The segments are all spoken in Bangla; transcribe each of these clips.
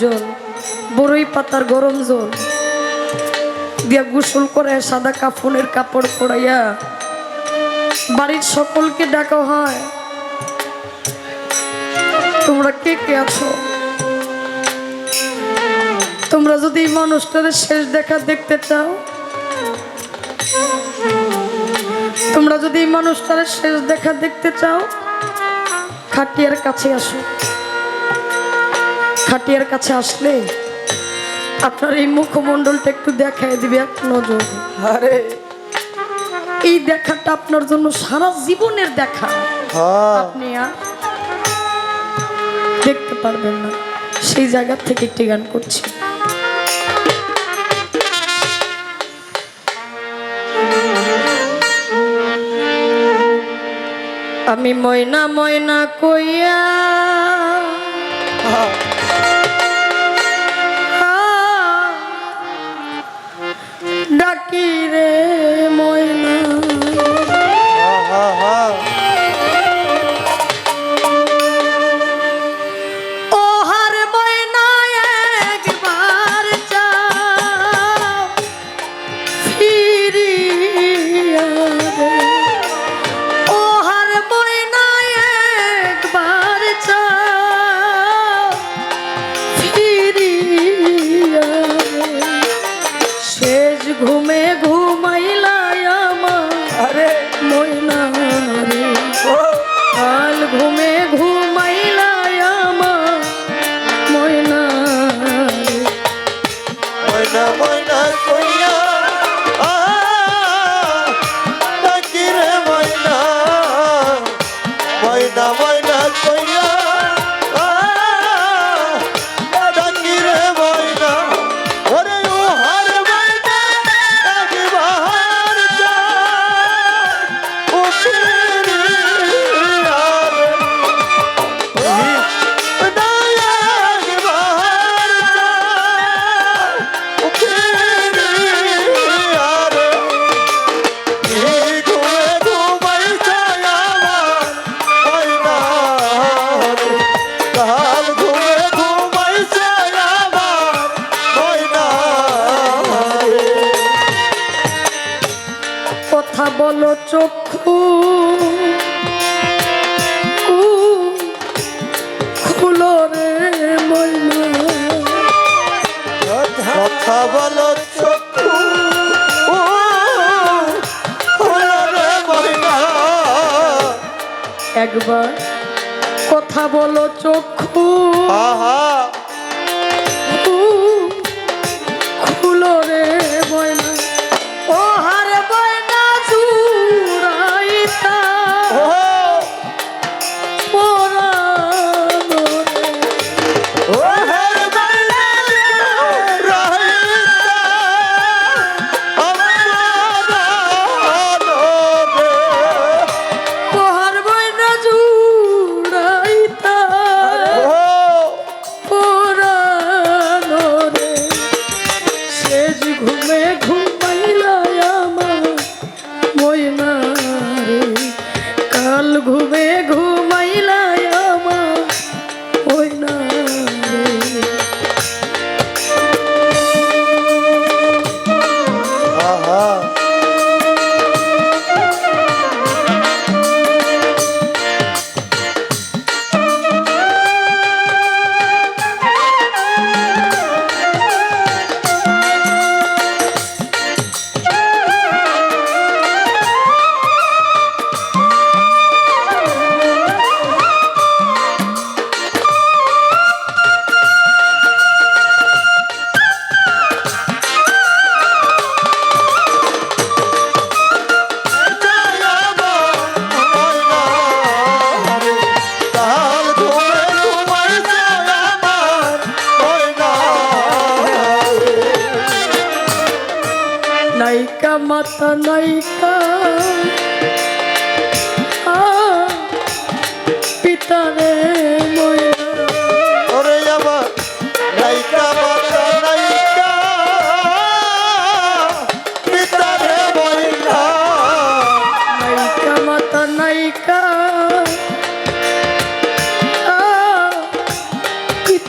জল বড়ই পাতার গরম জল। দিয়া গোসল করে সাদা কাফনের কাপড় পরাইয়া বাড়ির সকলকে ডাকা হয়। তোমরা কে কে আছো? তোমরা যদি এই মানুষটার শেষ দেখা দেখতে চাও, তোমরা যদি এই মানুষটার শেষ দেখা দেখতে চাও, খাটিয়ার কাছে আসো। খাটিয়ার কাছে আসলে আপনার এই মুখমণ্ডলটা একটু দেখায় দিবে এক নজর। আরে। এই দেখাটা আপনার জন্য সারা জীবনের দেখা। হ্যাঁ। আপনি আর দেখতে পারবেন না। সেই জায়গা থেকে একটি গান করছি। আমি ময়না ময়না কইয়া চক্ষু। খুলো রে ময়না কথা বলো চক্ষু। একবার কথা বলো চক্ষু। আহা।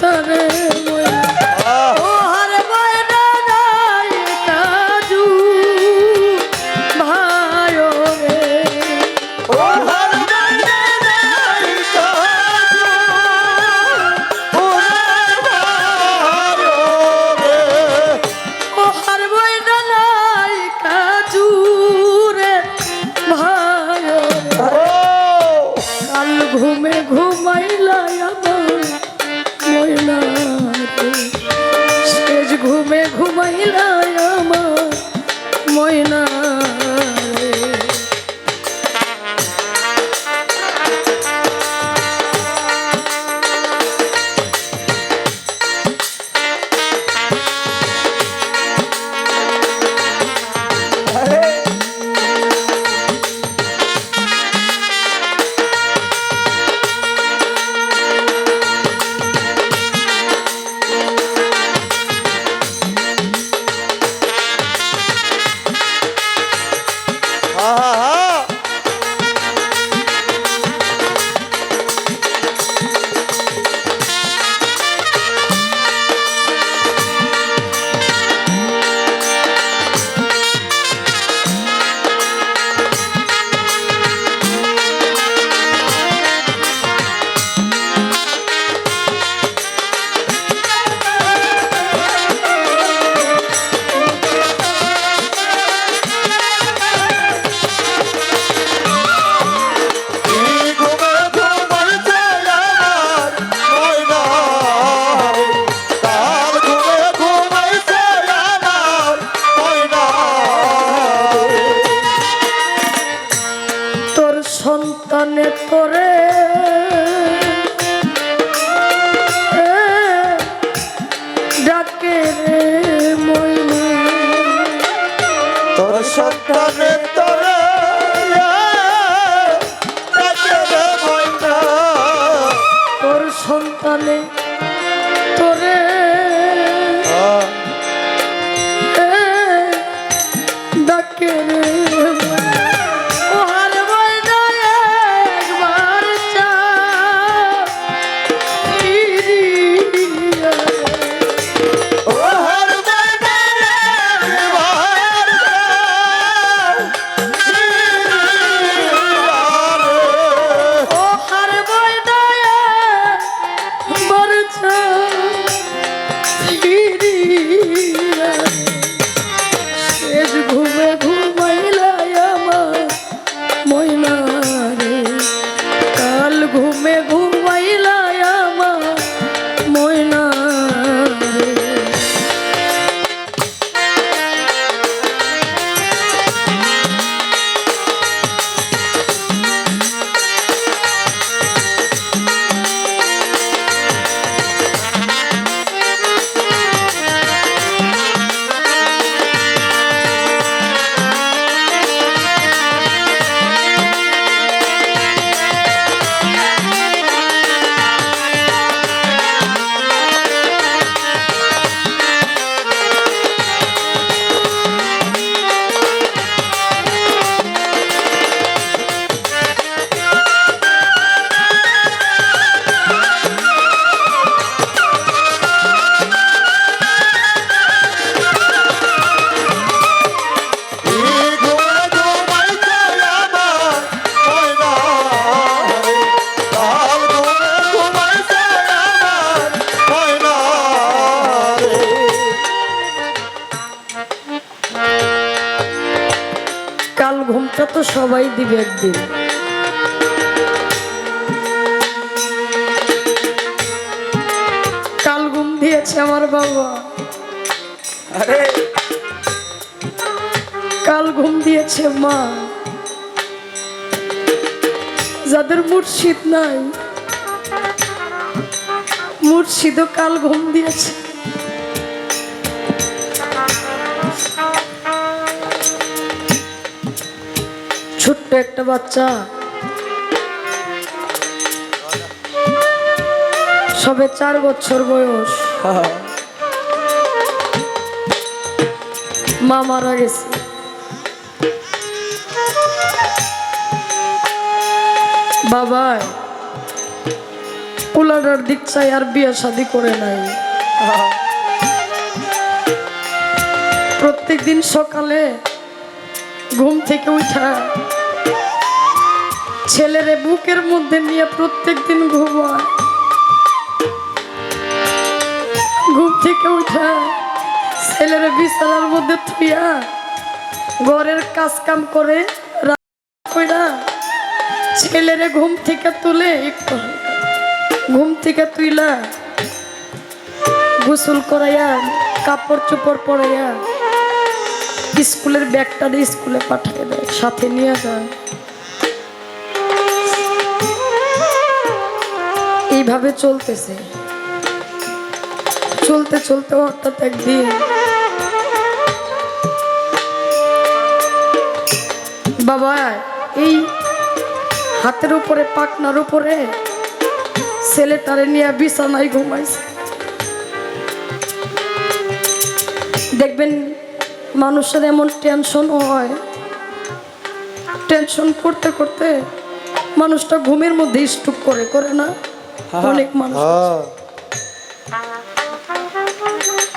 তবে একদিন কাল ঘুম দিয়েছে আমার বাবা। আরে। কাল ঘুম দিয়েছে মা। যাদের মুর্শিদ নাই মুর্শিদও কাল ঘুম দিয়েছে। ছোট্ট একটা বাচ্চা। সবে চার বছর বয়স। মা মারা গেছে। বাবাই পোলাডার দিক চাই আর বিয়ে শাদি করে নাই। প্রত্যেক দিন সকালে ঘুম থেকে উঠা। ছেলেরে বুকের মধ্যে নিয়ে প্রত্যেক দিন ঘুম থেকে উঠা, ছেলেরে বিছানার মধ্যে থুইয়া ঘরের কাজ কাম করে ছেলেরে ঘুম থেকে তুলে একটু ঘুম থেকে তুইলা গোসল করাইয়া, কাপড় চোপড় পরাইয়া স্কুলের ব্যাগটা দিয়ে স্কুলে পাঠিয়ে দেয়, সাথে নিয়ে যায়। এইভাবে চলতেছে। চলতে চলতে হঠাৎ একদিন বাবা, এই হাতের উপরে পাকনার উপরে ছেলে ছেলেটারে নিয়ে বিছানায় ঘুমাইছে। দেখবেন মানুষের এমন টেনশন হয়। টেনশন করতে করতে মানুষটা ঘুমের মধ্যে স্টুক করে করে না? অনেক মানুষ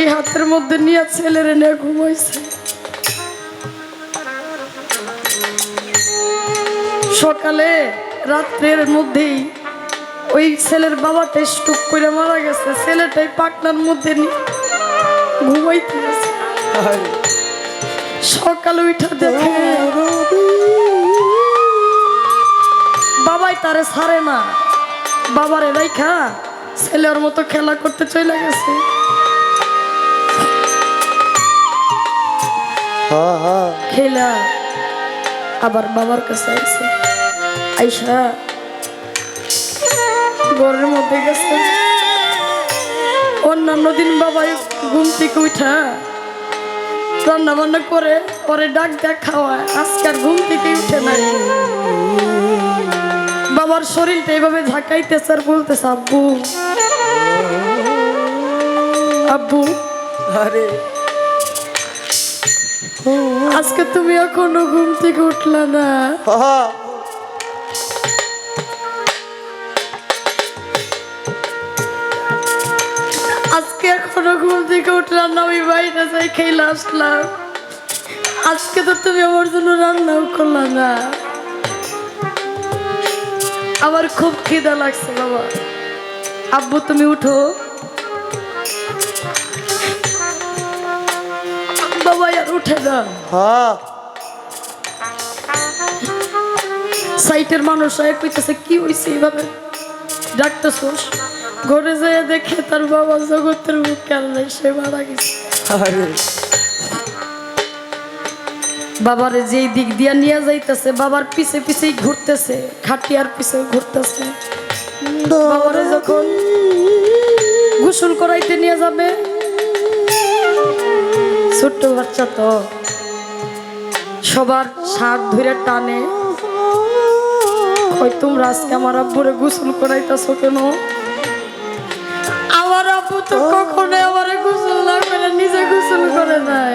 এই হাতের মধ্যে নিয়ে ছেলেরে নিয়ে ঘুমাইছে। সকালে রাত্রের মধ্যেই ওই ছেলের বাবাটা স্টুক করে মারা গেছে। ছেলেটাই পাকনার মধ্যে নিয়ে ঘুমাইতে গেছে। সকালে উঠা দেখে। বাবাই তারে ছাড়ে না। বাবারে রাইখা ছেলের মতো খেলা করতে চলে গেছে। খেলা আবার বাবার কাছে আইসে আইসা, ঘরের মধ্যে গেছে। অন্যান্য দিন বাবাই ঘুম থেকে উঠা রান্না বান্না করে পরে ডাক ডাক খাওয়ায় আজকে ঘুম থেকে উঠে নাই। বাবার শরীরটা এইভাবে ঝাঁকাইতেছে আর বলতেছে আব্বু। আব্বু। আরে। আজকে তুমি এখনও ঘুম থেকে উঠলা না। এখনও ঘুম থেকে উঠলাম না আমি বাইরে যাই খেলে আসলাম। আজকে তো তুমি আমার জন্য রান্নাও করলা না। আমার খুব খিদা লাগছে বাবা। আব্বু তুমি উঠো। বাবা আর উঠে না। হ্যাঁ। সাইটের মানুষ কইতেছে কি হয়েছে এইভাবে ডাকতেছোস? ঘরে যেয়ে দেখে তার বাবা জগতের মুখ কেন সে মারা গেছে। বাবারে যেই দিক দিয়া নিয়ে যাইতেছে বাবার পিছে পিছেই ঘুরতেছে খাটিয়ার পিছে ঘুরতেছে। বাবারে যখন গোসল করাইতে নিয়ে যাবে ছোট্ট বাচ্চা তো সবার শার্ট ধরে টানে। কই তোমরা আজকে আমার আব্বুরে গোসল করাইতেছো কেন? তো কখনো আমারে গোসল না করে নিজে গোসল করে নাই।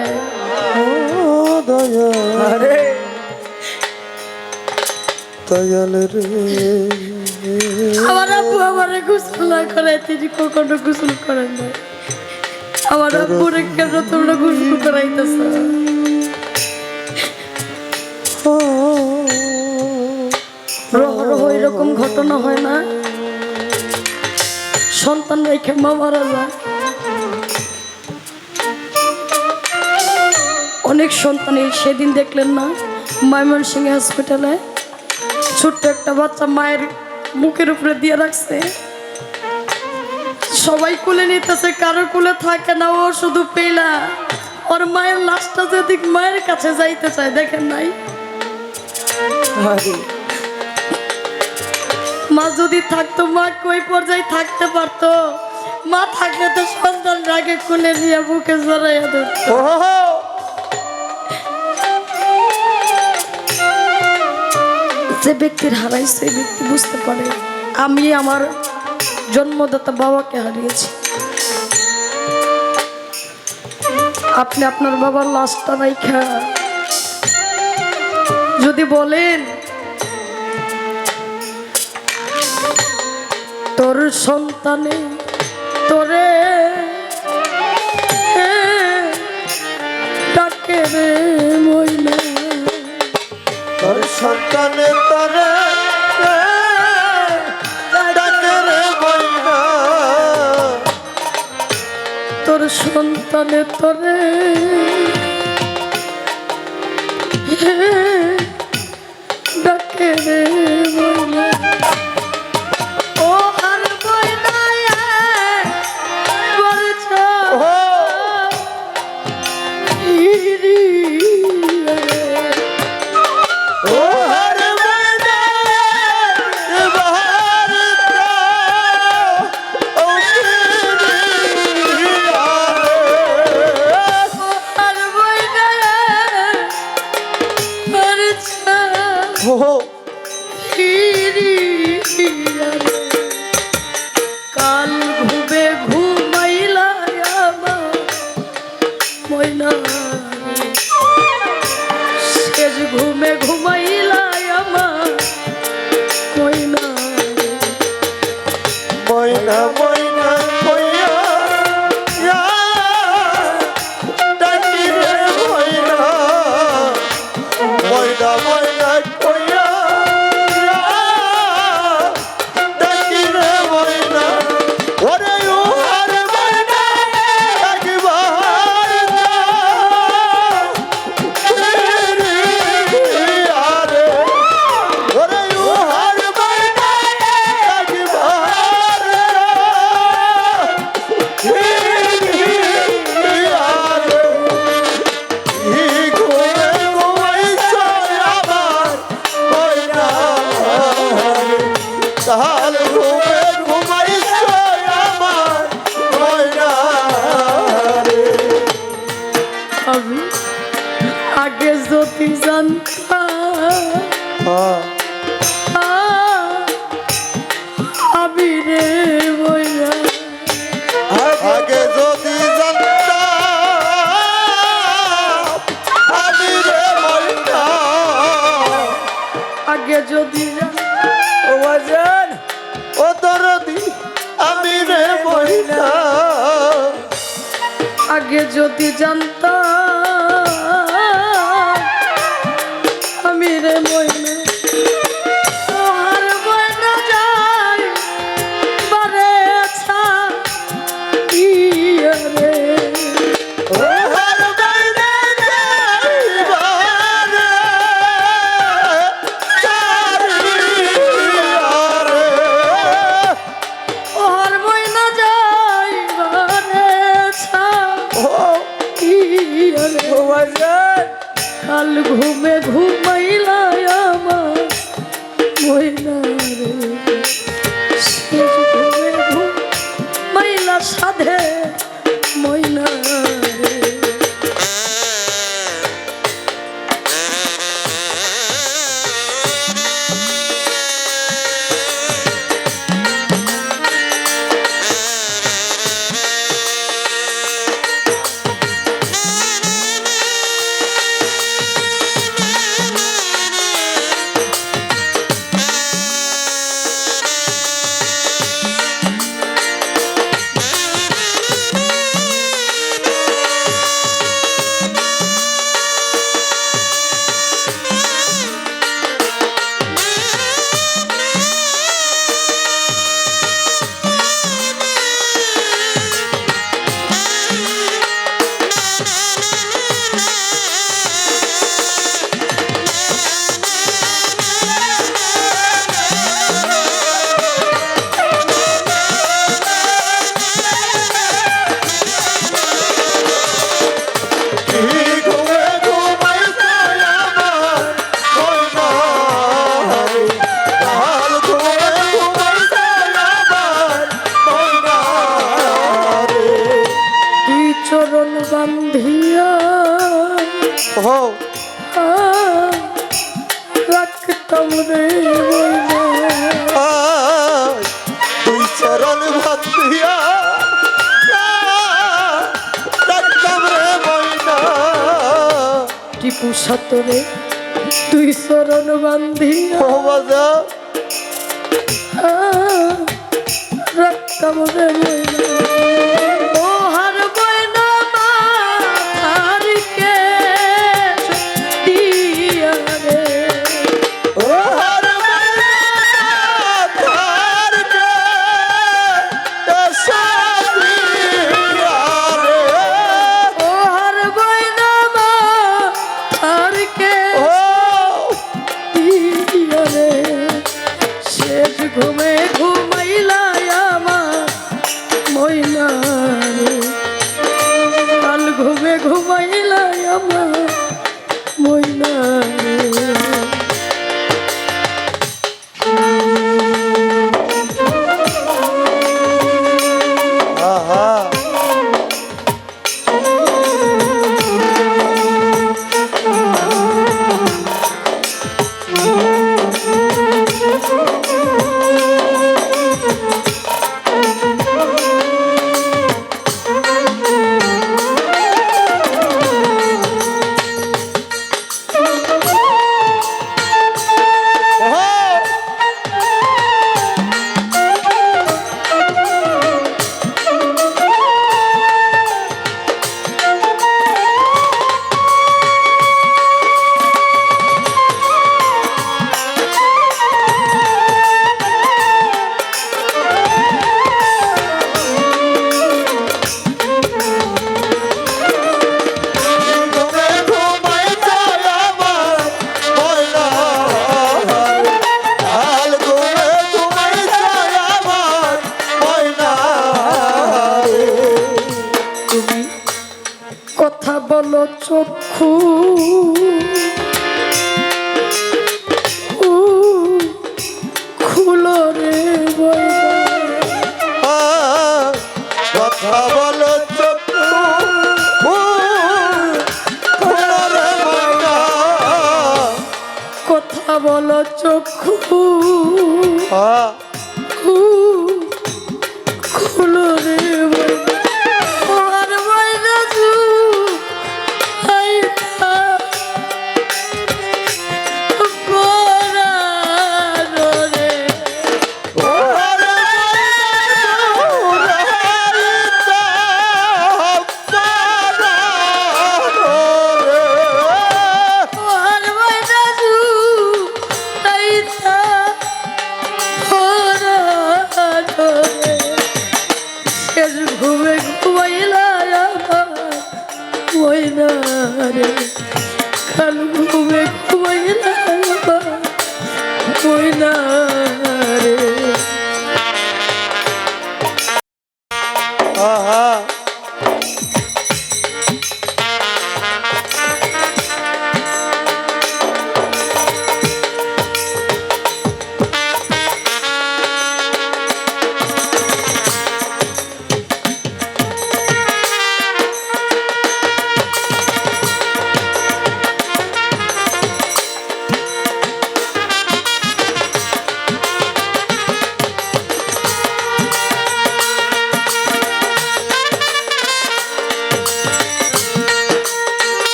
দয়াল রে। আমার আব্বু আমারে গোসল না করে তিনি কখনো গোসল করেন না আমার আব্বুরে কেন তোমরা গোসল করাইতেছ? ও। রহ রহ এরকম ঘটনা হয় না? সন্তান রেখে মা মারা যায়। অনেক সন্তান এই সেদিন দেখলেন না ময়মনসিংহ হসপিটালে ছোট্ট একটা বাচ্চা মায়ের বুকের উপরে দিয়ে রাখছে। সবাই কুলে নিতেছে, কারও কুলে থাকে না, ও শুধু পেলা ওর মায়ের লাশটা যদি মায়ের কাছে যাইতে চায়, দেখেন নাই? মা যদি থাকতো মা কই পর্যায়ে থাকতে পারতো? মা থাকলে তো সন্তান রাগে কুলে নিয়ে বুকে জড়াইয়া ধরত। ও যে ব্যক্তির হারাই সেই ব্যক্তি বুঝতে পারে আমি আমার জন্মদাতা বাবাকে হারিয়েছি। আপনি আপনার বাবার লাশটা রাইখা। যদি বলেন তোর সন্তানে তোরে ডাকে রে মইনা তোর সন্তানে তরে ডাকে রে বইনা তোর সন্তানে তোরে ডাকে আগে যদি জানতাম রাখতাম রে। বলো চক্ষু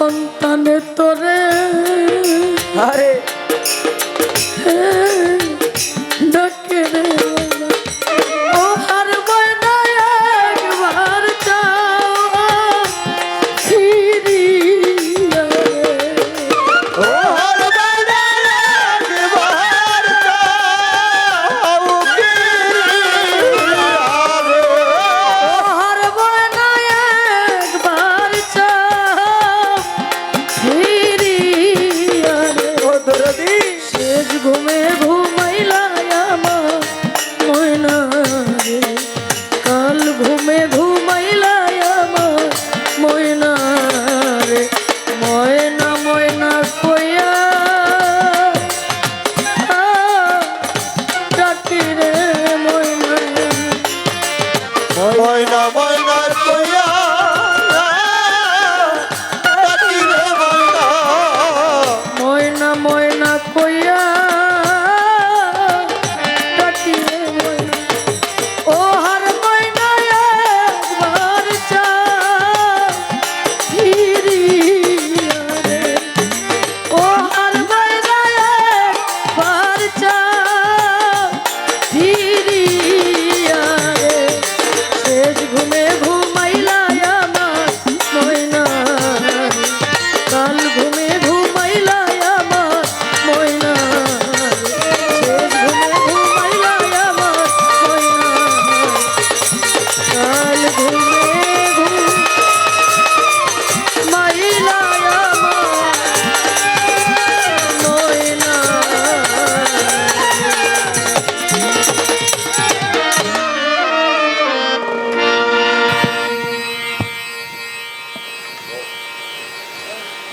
ডাকে রে